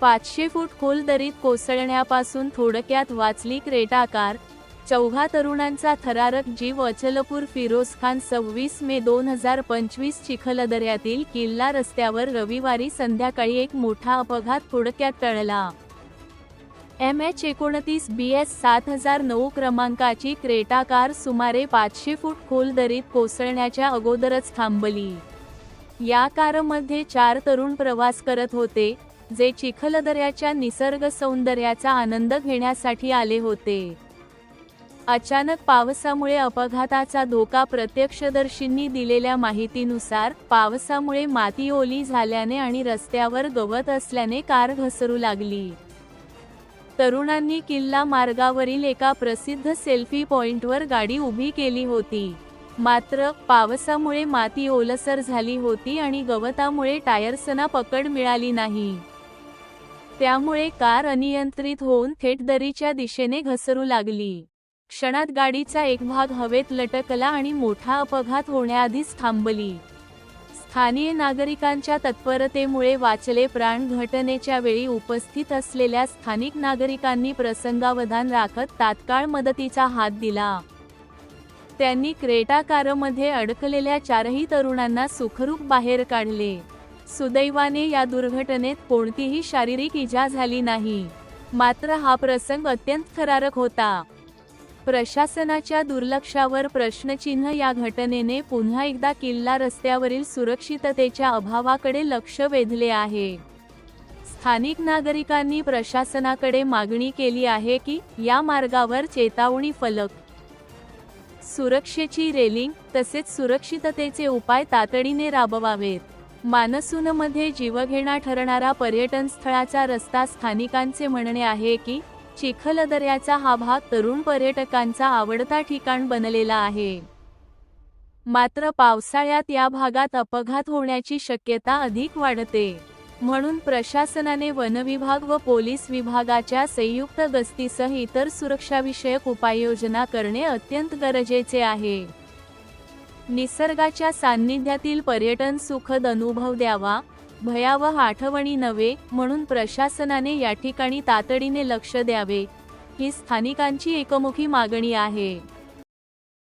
पाचशे फूट खोल दरीत कोसळण्यापासून थोडक्यात वाचली क्रेटा कार चौघा तरुणांचा थरारक जीव अचलपूर फिरोज खान सव्वीस मे दोन हजार पंचवीस चिखलदऱ्यातील किल्ला रस्त्यावर रविवारी संध्याकाळी एक मोठा अपघात थोडक्यात टळला. एम एच एकोणतीस बी एस सात हजार नऊ क्रमांकाची क्रेटा कार सुमारे पाचशे फूट खोल दरीत कोसळण्याच्या अगोदरच थांबली. या कारमध्ये चार तरुण प्रवास करत होते. जे चिखलदऱ्याच्या निसर्ग सौंदर्याचा आनंद घेण्यासाठी आले होते. अचानक पावसामुळे अपघाताचा धोका प्रत्यक्षदर्शींनी दिलेल्या माहितीनुसार पावसामुळे माती ओली झाल्याने आणि रस्त्यावर गवत असल्याने कार घसरू लागली. तरुणांनी किल्ला मार्गावरील एका प्रसिद्ध सेल्फी पॉइंटवर गाडी उभी केली होती. मात्र पावसामुळे माती ओलसर झाली होती आणि गवतामुळे टायर्सना पकड मिळाली नाही. त्यामुळे कार अनियंत्रित होऊन थेट दरीच्या दिशेने घसरू लागली. क्षणात गाडीचा एक भाग हवेत लटकला आणि मोठा अपघात होण्याआधीच थांबली. स्थानीय नागरिकांच्या तत्परतेमुळे वाचले प्राण घटनेच्या वेळी उपस्थित असलेल्या स्थानिक नागरिकांनी प्रसंगावधान राखत तात्काळ मदतीचा हात दिला. त्यांनी क्रेटा कारमध्ये अडकलेल्या चारही तरुणांना सुखरूप बाहेर काढले. सुदैवाने या दुर्घटनेत कोणतीही शारीरिक इजा झाली नाही. मात्र हा प्रसंग अत्यंत थरारक होता. प्रशासनाच्या दुर्लक्षावर प्रश्नचिन्ह या घटनेने पुन्हा एकदा किल्ला रस्त्यावरील सुरक्षिततेच्या अभावाकडे लक्ष वेधले आहे. स्थानिक नागरिकांनी प्रशासनाकडे मागणी केली आहे की या मार्गावर चेतावणी फलक सुरक्षेची रेलिंग तसेच सुरक्षिततेचे उपाय तातडीने राबवावेत. मानसूनमध्ये जीवघेणा ठरणारा पर्यटन स्थळाचा रस्ता स्थानिकांचे म्हणणे आहे की चिखलदऱ्याचा हा भाग तरुण पर्यटकांचा आवडता ठिकाण बनलेला आहे. मात्र पावसाळ्यात या भागात अपघात होण्याची शक्यता अधिक वाढते. म्हणून प्रशासनाने वनविभाग व पोलीस विभागाच्या संयुक्त गस्तीसह इतर सुरक्षाविषयक उपाययोजना करणे अत्यंत गरजेचे आहे. निसर्गाच्या सान्निध्यातील पर्यटन सुखद अनुभव द्यावा भयावह आठवणी नव्हे म्हणून प्रशासनाने या ठिकाणी तातडीने लक्ष द्यावे. ही स्थानिकांची एकमुखी मागणी आहे.